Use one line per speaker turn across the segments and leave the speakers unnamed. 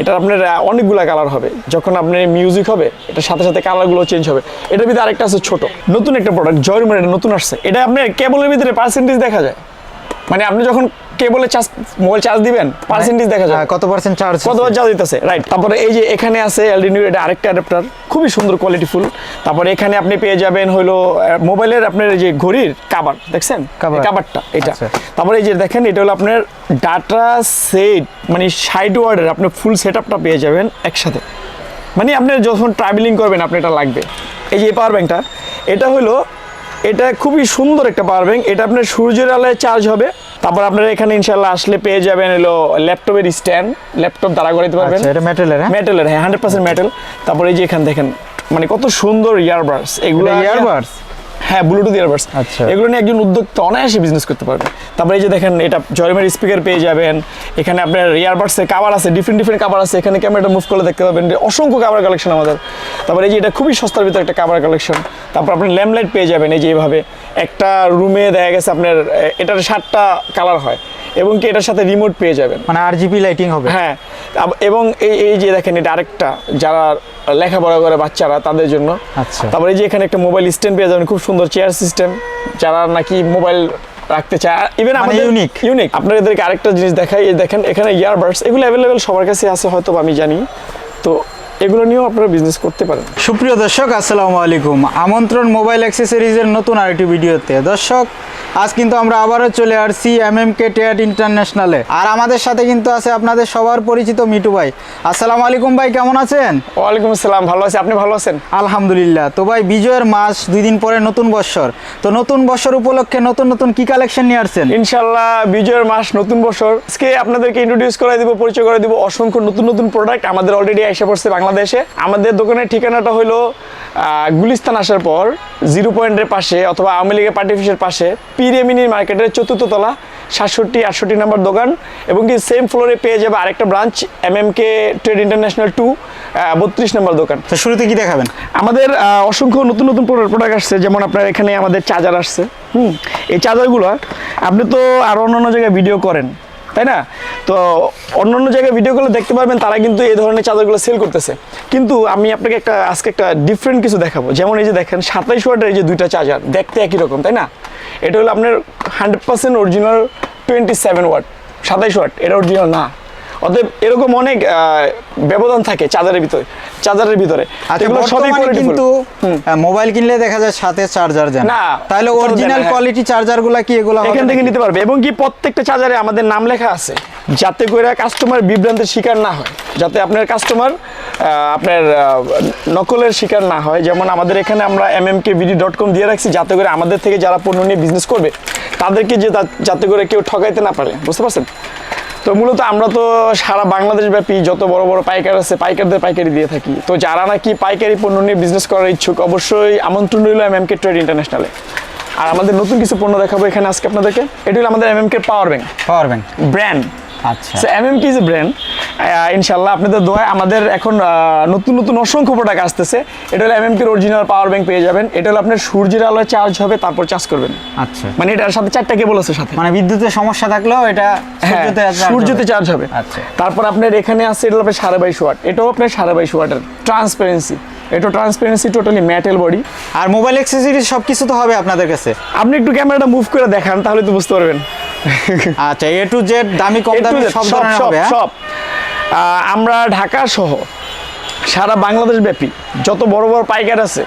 এটা আপনার অনেকগুলো কালার হবে। যখন আপনার মিউজিক হবে, এটার সাথে সাথে কালারগুলো চেঞ্জ হবে। এটার ভিতরে আরেকটা আছে ছোট। নতুন একটা প্রোডাক্ট জয়রুমের এটা নতুন আসছে। এটা আপনার কেবলের ভিতরে পার্সেন্টেজ দেখা যায়। মানে আপনি যখন কেবলে চার্জ মোবাইল চার্জ দিবেন? পার্সেন্টেজ দেখা যায়
হ্যাঁ, কত পার্সেন্ট চার্জ
কতবার চার্জ দিতেছে? রাইট তারপরে এই যে এখানে আছে এলডিনিউ এটা আরেকটা অ্যাডাপ্টার খুবই সুন্দর কোয়ালিটিফুল তারপরে এখানে আপনি পেয়ে যাবেন হলো মোবাইলের আপনার এই যে ঘড়ির কাবার দেখছেন? কাবারটা এটা।
আচ্ছা।
তারপরে এই যে দেখেন এটা হলো আপনার ডাটা সেট মানে সাইড ওয়ার্ডের আপনি ফুল সেট আপটা পেয়ে যাবেন একসাথে। মানে আপনি যখন ট্রাভেলিং করবেন আপনি এটা লাগবে। এই যে পাওয়ার ব্যাংকটা এটা হলো এটা খুবই সুন্দর একটা পাওয়ার ব্যাংক এটা আপনার সূর্যের আলোয় চার্জ হবে। তারপর আপনারা এখানে ইনশাল্লাহ আসলে পেয়ে যাবেন হলো ল্যাপটপের স্ট্যান্ড। ল্যাপটপ দাঁড়া করাতে পারবেন।
আচ্ছা এটা মেটালের হ্যাঁ?
মেটালের হ্যাঁ হান্ড্রেড পার্সেন্ট মেটাল তারপরে এই যে এখান দেখেন মানে কত সুন্দর ইয়ারবাডস এগুলো
ইয়ারবাডস
হ্যাঁ ব্লুটুথ ইয়ারবাডস
আচ্ছা।
এগুলো নিয়ে একজন উদ্যোক্তা অনায়াসে বিজনেস করতে পারবে। তারপরে এই যে দেখেন এটা জয়মের স্পিকার পেয়ে যাবেন। এখানে আপনার ইয়ারবাডসের কাভার আছে ডিফারেন্ট ডিফারেন্ট কাভার আছে। এখানে ক্যামেরাটা মুভ করলে দেখতে পাবেন অসংখ্য কাভার কালেকশন আমাদের। তারপরে এই যে এটা খুবই সস্তার ভিতরে একটা কাভার কালেকশন তারপর আপনি ল্যাম্পলাইট পেয়ে যাবেন এই যে এইভাবে একটা রুমে দেখা গেছে আপনার এটার সাতটা কালার হয়। এবং কি এটার সাথে রিমোট পেয়ে যাবেন।
মানে আরজিবি লাইটিং হবে।
হ্যাঁ এবং এই এই যে দেখেন এটা আরেকটা যারা লেখাপড়া করে বাচ্চারা তাদের জন্য।
আচ্ছা।
তারপরে এই যে এখানে একটা মোবাইল স্ট্যান্ড পেয়ে যাবেন খুব সুন্দর চেয়ার সিস্টেম যারা নাকি মোবাইল রাখতে চায় ইভেন
মানে
আমাদের
ইউনিক
ইউনিক আপনাদেরকে আরেকটা জিনিস দেখাই এই দেখেন এখানে ইয়ারবাডস এগুলো অ্যাভেলেবেল সবার কাছে আছে হয়তো বা আমি জানি। তো এগুলো নিয়েও আপনারা বিজনেস করতে পারেন।
সুপ্রিয় দর্শক আসসালামু আলাইকুম। আমন্ত্রণ মোবাইল অ্যাক্সেসরিজের নতুন আরেকটি ভিডিওতে। দর্শক আজ কিন্তু আমরা আবারও চলে আসছি এম এম কে টেয়ার ইন্টারন্যাশনালে আর আমাদের সাথে কিন্তু আছে আপনাদের সবার পরিচিত মিটু ভাই। আসসালামু আলাইকুম ভাই কেমন আছেন?
ওয়ালাইকুম আসসালাম ভালো আছি। আপনি ভালো আছেন?
আলহামদুলিল্লাহ। তো ভাই বিজয়ের মাস দুই দিন পরে নতুন বৎসর তো নতুন বৎসর উপলক্ষে নতুন নতুন কি কালেকশন নিয়ে আসছেন?
ইনশাল্লাহ বিজয়ের মাস নতুন বছর। আজকে আপনাদেরকে ইন্ট্রোডিউস করে দিব পরিচয় করে দিব অসংখ্য নতুন নতুন প্রোডাক্ট আমাদের অলরেডি এসে পড়ছে বাংলাদেশে। আমাদের দোকানের ঠিকানাটা হলো গুলিস্তান আসার পর জিরো পয়েন্টের পাশে অথবা আওয়ামী লীগের পার্টি অফিসের পাশে পিরিয়ামিনি মার্কেটের চতুর্থ তলা সাতষট্টি আটষট্টি নাম্বার দোকান এবং কি সেম ফ্লোরে পেয়ে যাবে আরেকটা branch M M K trade international two বত্রিশ নম্বর দোকান।
তো শুরুতে কি দেখাবেন?
আমাদের অসংখ্য নতুন নতুন প্রোডাক্ট আসছে। যেমন আপনার এখানে আমাদের চার্জার আসছে। হুম এই চার্জারগুলো আপনি তো আর অন্য অন্য জায়গায় ভিডিও করেন। তাই না? তো অন্য অন্য জায়গায় ভিডিওগুলো দেখতে পারবেন, তারা কিন্তু এই ধরনের চাদরগুলো সেল করতেছে। কিন্তু আমি আপনাকে একটা, আজকে একটা ডিফারেন্ট কিছু দেখাবো। যেমন এই যে দেখেন, সাতাইশ ওয়াটের এই যে দুইটা চার্জার, দেখতে একই রকম, তাই না? এটা হলো আপনার hundred percent original twenty seven watt সাতাইশ ওয়াট এটা অরিজিনাল না। অতএব এরকম অনেক ব্যবধান থাকে চার্জারের ভিতরে চার্জারের ভিতরে।
আচ্ছা
এগুলো সবই
কিন্তু মোবাইল কিনলে দেখা যায় সাথে চার্জার দেন।
না,
তাহলে অরিজিনাল। কোয়ালিটি চার্জারগুলো কি এগুলো
এখান থেকে নিতে পারবে। এবং কি প্রত্যেকটা চার্জারে আমাদের নাম লেখা আছে যাতে করে কাস্টমার বিভ্রান্তের শিকার না হয় যাতে আপনার কাস্টমার আপনার নকলের শিকার না হয়। যেমন আমাদের এখানে আমরা M M K VD dot com দিয়ে রাখছি যাতে করে আমাদের থেকে যারা পণ্য নিয়ে বিজনেস করবে তাদেরকে যে যাতে করে কেউ ঠকাইতে না পারে। বুঝতে পারছেন? তো মূলত আমরা তো সারা বাংলাদেশ ব্যাপী যত বড় বড় পাইকার আছে পাইকারদের পাইকারি দিয়ে থাকি। তো যারা নাকি পাইকারি পণ্য নিয়ে বিজনেস করার ইচ্ছুক অবশ্যই আমন্ত্রণ রইল এম এম কে ট্রেড ইন্টারন্যাশনালে আর আমাদের নতুন কিছু পণ্য দেখাবো এখানে আজকে আপনাদেরকে। এটি হলো আমাদের M K power bank
power bank
brand
আচ্ছা।
ব্র্যান্ড ইনশাল্লাহ আপনাদের দোয়ায় আমাদের এখন নতুন নতুন অসংখ্য প্রোডাক্ট আসতেছে। এটা হলো এমএম কির অরিজিনাল পাওয়ার ব্যাংক পেয়ে যাবেন। এটা হলো আপনার সূর্যের আলোয় চার্জ হবে তারপর চার্জ করবেন।
আচ্ছা।
মানে এটার সাথে চারটা কেবল আছে সাথে।
মানে বিদ্যুতের সমস্যা থাকলেও এটা
হ্যাঁ
সূর্যতে।
চার্জ হবে।
আচ্ছা।
তারপর আপনার এখানে আছে এটা আপনার সাড়ে বাইশ ওয়াট এটাও আপনার সাড়ে বাইশ ওয়াটের ট্রান্সপারেন্সি এটা ট্রান্সপারেন্সি টোটালি মেটেল বডি
আর মোবাইল অ্যাক্সেসরিজ সব কিছু তো হবে আপনাদের কাছে।
আপনি একটু ক্যামেরাটা মুভ করে দেখান তাহলে তো বুঝতে পারবেন।
আচ্ছা এ টু জেড দামি কম দামি সব ধরনের হবে হ্যাঁ?
সব আহ, আমরা ঢাকা সহ সারা বাংলাদেশ ব্যাপী যত বড় বড় পাইকার আছে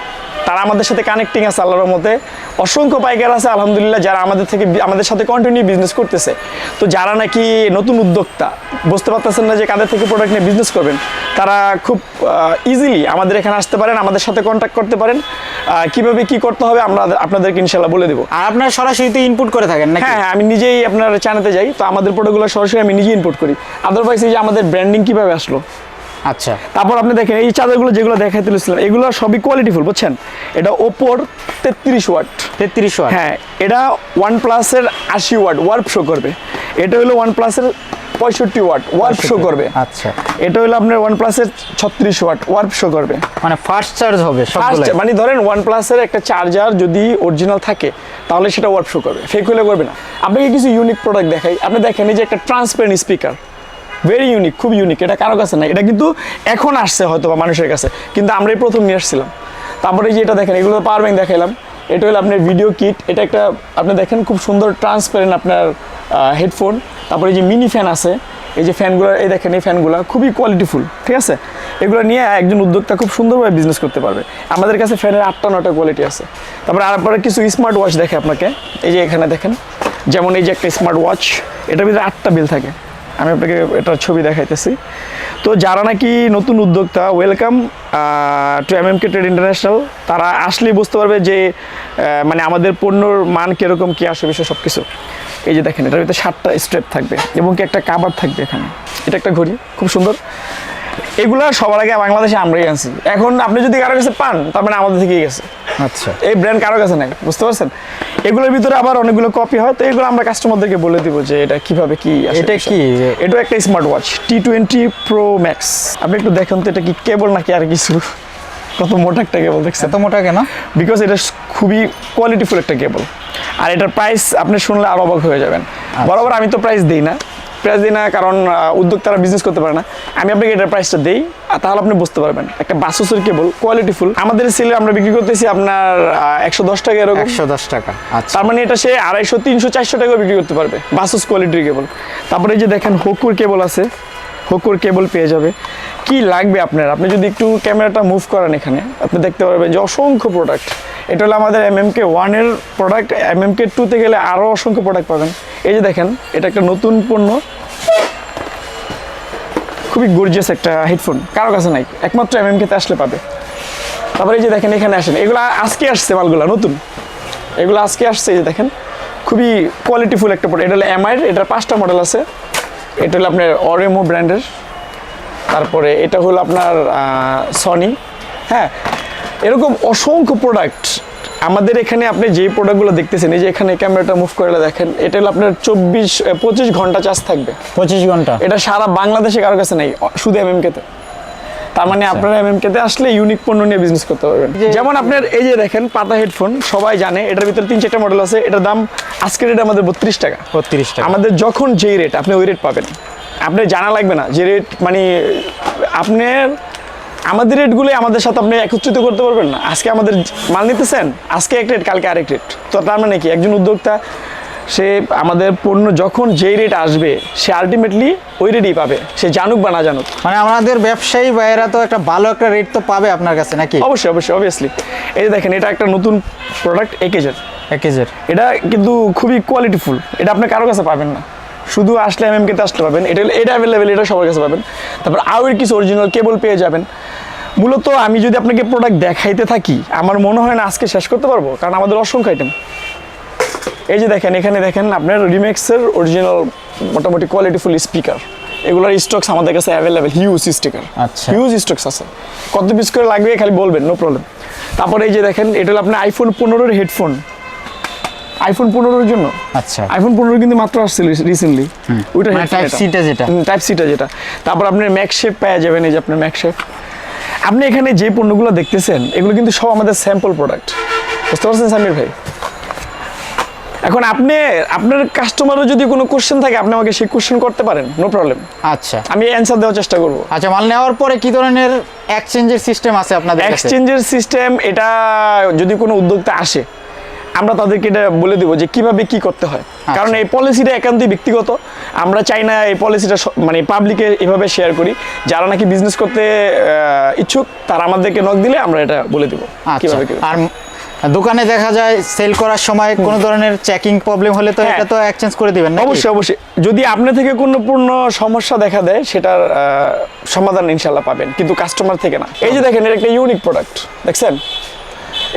তারা আমাদের সাথে কানেক্টিং আছে আল্লাহর মতে অসংখ্য পাইকার আছে আলহামদুলিল্লাহ যারা আমাদের থেকে আমাদের সাথে কন্টিনিউ বিজনেস করতেছে। তো যারা নাকি নতুন উদ্যোক্তা বুঝতে পারতেছেন না যে কাদের থেকে প্রোডাক্ট নিয়ে বিজনেস করবেন তারা খুব ইজিলি আমাদের এখানে আসতে পারেন আমাদের সাথে কন্ট্যাক্ট করতে পারেন। কীভাবে কি করতে হবে আমরা আপনাদেরকে ইনশাল্লাহ বলে দেবো।
আর আপনারা সরাসরি তো ইনপুট করে থাকেন নাকি?
হ্যাঁ হ্যাঁ আমি নিজেই আপনার চ্যানেলে যাই তো আমাদের প্রোডাক্টগুলো সরাসরি আমি নিজেই ইম্পোর্ট করি। আদারওয়াইজ এই যে আমাদের ব্র্যান্ডিং কীভাবে আসলো?
আচ্ছা।
তারপর আপনি দেখেন এই চাদরগুলো যেগুলো দেখাই তুলেছিলাম এগুলো সবই কোয়ালিটিফুল বুঝছেন? এটা ওপোর তেত্রিশ ওয়াট।
তেত্রিশ ওয়াট?
হ্যাঁ এটা ওয়ান প্লাসের আশি ওয়াট ওয়ার্প শো করবে। এটা হলো ওয়ান প্লাসের পঁয়ষট্টি ওয়াট ওয়ার্প শো করবে।
আচ্ছা।
এটা হলো আপনার ওয়ান প্লাসের ছত্রিশ ওয়াট ওয়ার্প শো করবে।
মানে ফার্স্ট চার্জ হবে
মানে ধরেন ওয়ান প্লাসের একটা চার্জার যদি অরিজিনাল থাকে তাহলে সেটা ওয়ার্ক শো করবে। ফেক হলে করবে না। আপনাকে কিছু ইউনিক প্রোডাক্ট দেখাই। আপনি দেখেন এই যে একটা ট্রান্সপারেন্ট স্পিকার ভেরি ইউনিক খুব ইউনিক এটা কারও কাছে নাই, এটা কিন্তু এখন আসছে হয়তো বা মানুষের কাছে। কিন্তু আমরাই প্রথম নিয়ে আসছিলাম। তারপরে যে এটা দেখেন, এগুলো পাওয়ার ব্যাংক দেখাইলাম। এটা হলো আপনার ভিডিও কিট এটা একটা, আপনি দেখেন খুব সুন্দর ট্রান্সপারেন্ট আপনার হেডফোন তারপরে যে মিনি ফ্যান আছে, এই যে ফ্যানগুলো এই দেখেন এই ফ্যানগুলো খুবই কোয়ালিটিফুল ঠিক আছে? এগুলো নিয়ে একজন উদ্যোক্তা খুব সুন্দরভাবে বিজনেস করতে পারবে। আমাদের কাছে ফ্যানের আটটা নটা কোয়ালিটি আছে। তারপরে তারপরে কিছু স্মার্ট ওয়াচ দেখে আপনাকে। এই যে এখানে দেখেন, যেমন এই যে একটা স্মার্ট ওয়াচ এটার ভিতরে আটটা বিল থাকে। আমি আপনাকে এটার ছবি দেখাইতেছি। তো যারা নাকি নতুন উদ্যোক্তা welcome to M M K trade international তারা আসলেই বুঝতে পারবে যে মানে আমাদের পণ্যর মান কীরকম, কী আসবে বিষয় সব কিছু এই যে দেখেন, এটার ভিতরে সাতটা স্ট্রেপ থাকবে এবং কি একটা কাবার থাকবে এখানে। এটা একটা ঘড়ি, খুব সুন্দর। এগুলা সবার আগে বাংলাদেশে আমরাই আনছি। এখন আপনি যদি কারও কাছে পান তার মানে আমাদের থেকেই গেছে।
আচ্ছা।
এই ব্র্যান্ড কারও কাছে নাই বুঝতে পারছেন? এগুলোর ভিতরে আবার অনেকগুলো কপি হয় তো এগুলো আমরা কাস্টমারদেরকে বলে দিব যে এটা কীভাবে কি
এটা কি?
এটা একটা smart watch T twenty pro max আপনি একটু দেখুন তো এটা কি কেবল নাকি আর কিছু? কত মোটা একটা কেবল দেখছেন?
এত মোটা কেন?
বিকজ এটা খুবই কোয়ালিটিফুল একটা কেবল আর এটার প্রাইস আপনি শুনলে আরও অবাক হয়ে যাবেন। বরাবর আমি তো প্রাইস দিই না। প্রাইস দিই না কারণ উদ্যোক্তারা বিজনেস করতে পারে না। আমি আপনাকে এটার প্রাইসটা দিই তাহলে আপনি বুঝতে পারবেন। একটা বাসুসের কেবল কোয়ালিটিফুল আমাদের সেলে আমরা বিক্রি করতেছি আপনার একশো দশ টাকা এরকম।
একশো দশ টাকা আচ্ছা।
তার মানে এটা সে আড়াইশো তিনশো চারশো টাকা বিক্রি করতে পারবে বাসুস কোয়ালিটির কেবল তারপরে এই যে দেখেন হকুর কেবল আছে। হকুর কেবল পেয়ে যাবে। কি লাগবে আপনার? আপনি যদি একটু ক্যামেরাটা মুভ করেন এখানে আপনি দেখতে পারবেন যে অসংখ্য প্রোডাক্ট এটা হলো আমাদের এম এম কে ওয়ানের প্রোডাক্ট এম এম কে টুতে গেলে আরও অসংখ্য প্রোডাক্ট পাবেন। এই যে দেখেন, এটা একটা নতুন পণ্য। খুবই গর্জিয়াস একটা হেডফোন কারও কাছে নাই, একমাত্র এম এম কেতে আসলে পাবে। তারপরে এই যে দেখেন, এখানে আসেন। এগুলো আজকে আসছে মালগুলো, নতুন। এগুলো আজকে আসছে, এই যে দেখেন। খুবই কোয়ালিটিফুল একটা প্রোডাক্ট এটা হলো এমআইয়ের এটার পাঁচটা মডেল আছে। এটা হলো আপনার অরেমো ব্র্যান্ডের তারপরে এটা হলো আপনার সনি হ্যাঁ এরকম অসংখ্য প্রোডাক্ট আমাদের এখানে আপনি যে প্রোডাক্টগুলো দেখতেছেন এই যে এখানে ক্যামেরাটা মুভ করে দেখেন এটা আপনার চব্বিশ পঁচিশ ঘণ্টা চার্জ থাকবে।
পঁচিশ ঘণ্টা।
এটা সারা বাংলাদেশে কারোর কাছে নেই অ- এম এমএমকেতে তার মানে আপনারা এমএমকেতে আসলে ইউনিক পণ্য নিয়ে বিজনেস করতে পারবেন। যেমন আপনার এই যে দেখেন পাতা হেডফোন সবাই জানে এটার ভিতরে তিন চারটা মডেল আছে এটার দাম আজকের রেট আমাদের বত্রিশ টাকা।
বত্রিশ টাকা।
আমাদের যখন যেই রেট আপনি ওই রেট পাবেন। আপনার জানা লাগবে না যে রেট মানে আপনার আমাদের রেটগুলো আমাদের সাথে আপনি একত্রিত করতে পারবেন না। আজকে আমাদের মাল নিতেছেন আজকে এক রেট কালকে আরেক রেট তো তার মানে কি? একজন উদ্যোক্তা সে আমাদের পণ্য যখন যেই রেট আসবে সে আলটিমেটলি ওই রেটই পাবে। সে জানুক বা না জানুক।
মানে আমাদের ব্যবসায়ী ভাইয়েরা তো একটা ভালো একটা রেট তো পাবে আপনার কাছে নাকি?
অবশ্যই অবশ্যই অবভিয়াসলি এই যে দেখেন এটা একটা নতুন প্রোডাক্ট একেজের
এক কেজির
এটা কিন্তু খুবই কোয়ালিটিফুল এটা আপনি কারও কাছে পাবেন না। শুধু আসলে এম এম কে আসলে পাবেন। এটা এটা অ্যাভেলেবেল এটা সবার কাছে পাবেন। তারপর আউয়ের কিছু অরিজিনাল কেবল পেয়ে যাবেন। মূলত আমি যদি আপনাকে প্রোডাক্ট দেখাইতে থাকি আমার মনে হয় না আজকে শেষ করতে পারব কারণ আমাদের অসংখ্য আইটেম এই যে দেখেন এখানে দেখেন আপনার রিমেক্সের অরিজিনাল মোটামুটি কোয়ালিটিফুল স্পিকার এগুলোর স্টকস আমাদের কাছে অ্যাভেলেবেল হিউজ স্টিকার
আচ্ছা।
হিউজ স্টকস আছে। কত পিস করে লাগবে খালি বলবেন নো প্রবলেম তারপরে এই যে দেখেন এটা হলো আপনার আইফোন পনেরোর হেডফোন আইফোন পনেরোর জন্য।
আচ্ছা।
আইফোন পনেরো কিন্তু মাত্র আসছিল রিসেন্টলি ওইটা
মানে type C টা যেটা।
টাইপ সিটা যেটা। তারপর আপনার ম্যাক শেপ পেয়ে যাবেন এই যে আপনার ম্যাক শেপ আপনি এখানে যে পণ্যগুলো দেখতেছেন এগুলো কিন্তু সব আমাদের স্যাম্পল প্রোডাক্ট বুঝতে পারছেন সামির ভাই? এখন আপনি আপনার কাস্টমারের যদি কোনো কোশ্চেন থাকে আপনি আমাকে সেই কোশ্চেন করতে পারেন নো প্রবলেম
আচ্ছা।
আমি অ্যান্সার দেওয়ার চেষ্টা করব।
আচ্ছা মাল নেওয়ার পরে কি ধরনের এক্সচেঞ্জের সিস্টেম আছে আপনাদের
এক্সচেঞ্জের সিস্টেম এটা যদি কোনো উদ্যোক্তা আসে আমরা তাদেরকে এটা বলে দেবো যে কীভাবে কি করতে হয়। কারণ এই পলিসিটা একান্তই ব্যক্তিগত। আমরা চাই না এই পলিসিটা মানে পাবলিকে এভাবে শেয়ার করি। যারা নাকি বিজনেস করতে ইচ্ছুক তারা আমাদেরকে নক দিলে আমরা এটা বলে দেবো।
আচ্ছা।
কীভাবে
আর দোকানে দেখা যায় সেল করার সময় কোনো ধরনের চেকিং প্রবলেম হলে তো
হ্যাঁ।
এটা তো এক্সচেঞ্জ করে দিবেন না
অবশ্যই অবশ্যই। যদি আপনার থেকে কোনো পূর্ণ সমস্যা দেখা দেয় সেটার সমাধান ইনশাল্লাহ পাবেন। কিন্তু কাস্টমার থেকে না। এই যে দেখেন এটা একটা ইউনিক প্রোডাক্ট দেখছেন?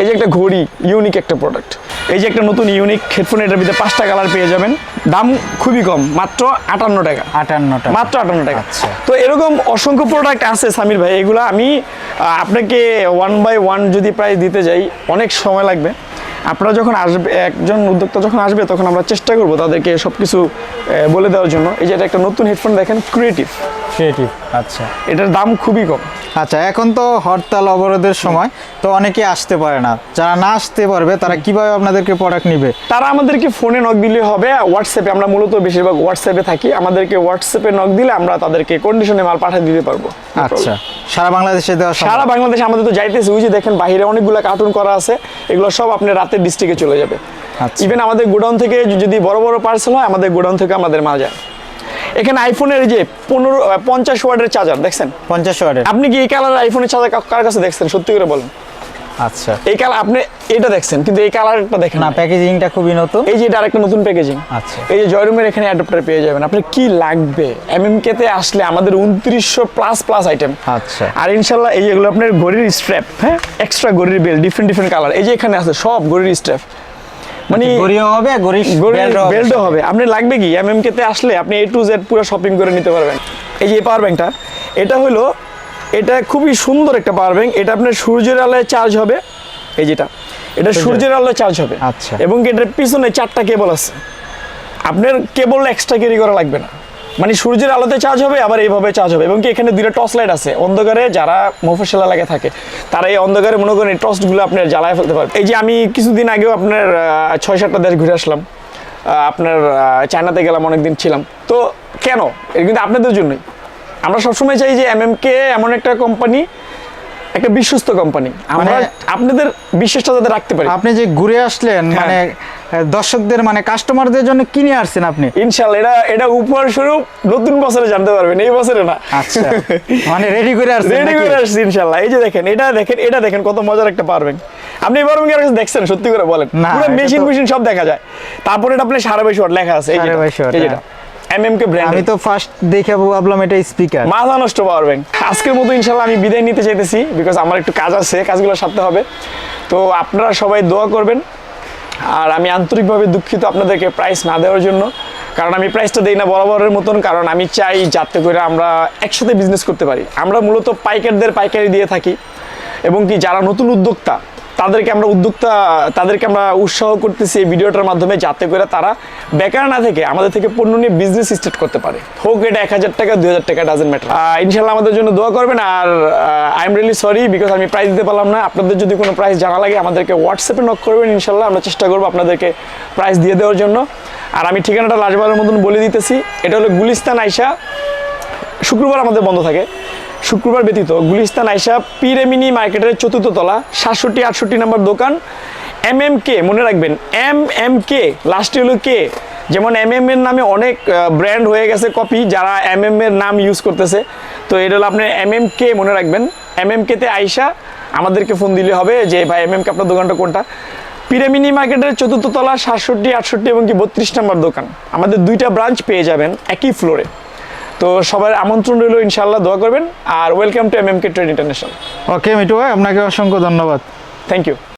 এই যে একটা ঘড়ি ইউনিক একটা প্রোডাক্ট এই যে একটা নতুন ইউনিক হেডফোন এটার ভিতরে পাঁচটা কালার পেয়ে যাবেন। দাম খুবই কম মাত্র আটান্ন টাকা।
আটান্ন টাকা।
মাত্র আটান্ন টাকা।
আচ্ছা।
তো এরকম অসংখ্য প্রোডাক্ট আছে সামির ভাই এগুলো আমি আপনাকে ওয়ান বাই ওয়ান যদি প্রায় দিতে যাই অনেক সময় লাগবে। আপনারা যখন আসবে একজন উদ্যোক্তা যখন আসবে তখন আমরা চেষ্টা করব তাদেরকে সব কিছু বলে দেওয়ার জন্য। এই যে একটা নতুন হেডফোন দেখেন ক্রিয়েটিভ
ক্রিয়েটিভ আচ্ছা।
এটার দাম খুবই কম।
আচ্ছা এখন তো হরতাল অবরোধের সময় তো অনেকে আসতে পারে না। যারা না আসতে পারবে তারা কীভাবে আপনাদেরকে প্রোডাক্ট নিবে?
তারা আমাদেরকে ফোনে নক দিলে হবে হোয়াটসঅ্যাপে আমরা মূলত বেশিরভাগ হোয়াটসঅ্যাপে থাকি। আমাদেরকে হোয়াটসঅ্যাপে নক দিলে আমরা তাদেরকে কন্ডিশনে মাল পাঠিয়ে দিতে পারব।
আচ্ছা সারা বাংলাদেশে দেওয়া
সারা বাংলাদেশে আমাদের তো যাইতেছে ওই যে দেখেন বাইরে অনেকগুলো কার্টুন করা আছে এগুলো সব আপনার রাতের ডিস্ট্রিক্টে চলে যাবে।
আচ্ছা।
ইভেন আমাদের গোডাউন থেকে যদি বড় বড় পার্সেল হয় আমাদের গোডাউন থেকে আমাদের মাল যায়। এখানে আইফোনের এই যে পনেরো পঞ্চাশ ওয়ার্ডের চার্জার দেখছেন?
পঞ্চাশ ওয়ার্ডের
আপনি কি এই কালার আইফোনের চার্জার কার কাছে দেখছেন? সত্যি করে বলেন।
আচ্ছা।
এই কালার আপনি এটা দেখছেন কিন্তু এই কালারটা দেখেন
না প্যাকেজিংটা খুবই নতুন।
এই যে এটা আরেকটা নতুন প্যাকেজিং
আচ্ছা।
এই যে জয়রুমের এখানে অ্যাডাপ্টার পেয়ে যাবেন। আপনার কি লাগবে? এমএমকে তে আসলে আমাদের উনত্রিশশো প্লাস প্লাস আইটেম
আচ্ছা।
আর ইনশাল্লাহ এই যেগুলো আপনার ঘড়ির স্ট্র্যাপ হ্যাঁ? এক্সট্রা ঘড়ির বেল ডিফারেন্ট ডিফারেন্ট কালার এই যে এখানে আছে সব ঘড়ির স্ট্র্যাপ মানে
গড়িও হবে গড়ি
বেল্টও হবে। আপনি লাগবে কি? এমএমকে তে আসলে আপনি এ টু জেড পুরো শপিং করে নিতে পারবেন। এই যে পাওয়ার ব্যাংকটা এটা হলো এটা খুবই সুন্দর একটা পাওয়ার ব্যাংক এটা আপনার সূর্যের আলোয় চার্জ হবে। এই যেটা এটা সূর্যের আলোয় চার্জ হবে।
আচ্ছা।
এবং এটার পিছনে চারটা কেবল আছে। আপনার কেবল এক্সট্রা ক্যারি করা লাগবে না। মানে সূর্যের আলোতে চার্জ হবে আবার এইভাবে চার্জ হবে। এবং কি এখানে দুইটা টর্চ লাইট আছে। অন্ধকারে যারা মফসল এলাকায় থাকে তারা এই অন্ধকারে মনে করেন এই টর্চগুলো আপনার জ্বালায় ফেলতে পারবে। এই যে আমি কিছুদিন আগেও আপনার ছয় সাতটা দেশ ঘুরে আসলাম। আপনার চায়নাতে গেলাম অনেকদিন ছিলাম। তো কেন? এটা কিন্তু আপনাদের জন্যই। আমরা সবসময় চাই যে এম এমএমকে এমন একটা কোম্পানি একটা বিশ্বস্ত কোম্পানি আমরা আপনাদের বিশ্বাসটা যাতে রাখতে পারি।
আপনি যে ঘুরে আসলেন
হ্যাঁ।
মানে দর্শকদের মানে কাস্টমারদের জন্য কিনে আসছেন আপনি?
ইনশাল্লাহ এটা এটা উপহার স্বরূপ নতুন বছরে জানতে পারবেন এই বছরে না।
আচ্ছা মানে রেডি করে আসছেন
রেডি করে আসছি ইনশাল্লাহ এই যে দেখেন এটা দেখেন এটা দেখেন কত মজার একটা পারবেন। আপনি এই পারবেন কাছে দেখছেন? সত্যি করে বলেন। পুরো মেশিন মেশিন সব দেখা যায়। তারপরে এটা আপনি সাড়ে বাইশ ওয়াট লেখা আছে এই
সাড়ে
যেটা,
ওয়াট,
এই যেটা। এমএম কে ব্র্যান্ড
আমি তো ফার্স্ট দেখে ভাবলাম এটা স্পিকার
মাথা নষ্ট পাওয়ার ব্যাংক আজকের মতো ইনশাল্লাহ আমি বিদায় নিতে চাইতেছি বিকজ আমার একটু কাজ আছে কাজগুলো সারতে হবে। তো আপনারা সবাই দোয়া করবেন। আর আমি আন্তরিকভাবে দুঃখিত আপনাদেরকে প্রাইস না দেওয়ার জন্য। কারণ আমি প্রাইসটা দিই না বরাবরের মতন, কারণ আমি চাই যাতে করে আমরা একসাথে বিজনেস করতে পারি। আমরা মূলত পাইকারদের পাইকারি দিয়ে থাকি। এবং কি যারা নতুন উদ্যোক্তা তাদেরকে আমরা উদ্যোক্তা, তাদেরকে আমরা উৎসাহ করতেছি এই ভিডিওটার মাধ্যমে যাতে করে তারা বেকার না থেকে আমাদের থেকে পণ্য নিয়ে বিজনেস স্টার্ট করতে পারে। হোক, এটা এক হাজার টাকা, দুই হাজার টাকা ডাজেন্ট ম্যাটার ইনশাল্লাহ আমাদের জন্য দোয়া করবেন আর I am really sorry because আমি প্রাইস দিতে পারলাম না। আপনাদের যদি কোনো প্রাইস জানা লাগে, আমাদেরকে হোয়াটসঅ্যাপে নক করবেন ইনশাল্লাহ আমরা চেষ্টা করব আপনাদেরকে প্রাইস দিয়ে দেওয়ার জন্য। আর আমি ঠিকানাটা লাজবারের মতন বলে দিতেছি, এটা হলো গুলিস্তান আইসা। শুক্রবার আমাদের বন্ধ থাকে। শুক্রবার ব্যতীত গুলিস্তান আইসা পিরেমিনি মার্কেটের চতুর্থ তলা, সাতষট্টি, আটষট্টি নম্বর দোকান। এম এম কে মনে রাখবেন এম এম কে লাস্টে হলো কে? যেমন এম এম এর নামে অনেক ব্র্যান্ড হয়ে গেছে কপি যারা এম এম এর নাম ইউজ করতেছে। তো এটা হলো আপনার এম এম কে মনে রাখবেন। এম এম কেতে আইসা আমাদেরকে ফোন দিলে হবে যে, ভাই এম এম কে আপনার দোকানটা কোনটা? পিরামিনি মার্কেটের চতুর্থ তলা, সাতষট্টি, আটষট্টি এবং কি বত্রিশ নম্বর দোকান। আমাদের দুইটা ব্রাঞ্চ পেয়ে যাবেন একই ফ্লোরে তো সবার আমন্ত্রণ রইল ইনশাল্লাহ দোয়া করবেন। আর welcome to M M K trade international
okay Mitu ভাই আপনাকে অসংখ্য ধন্যবাদ।
Thank you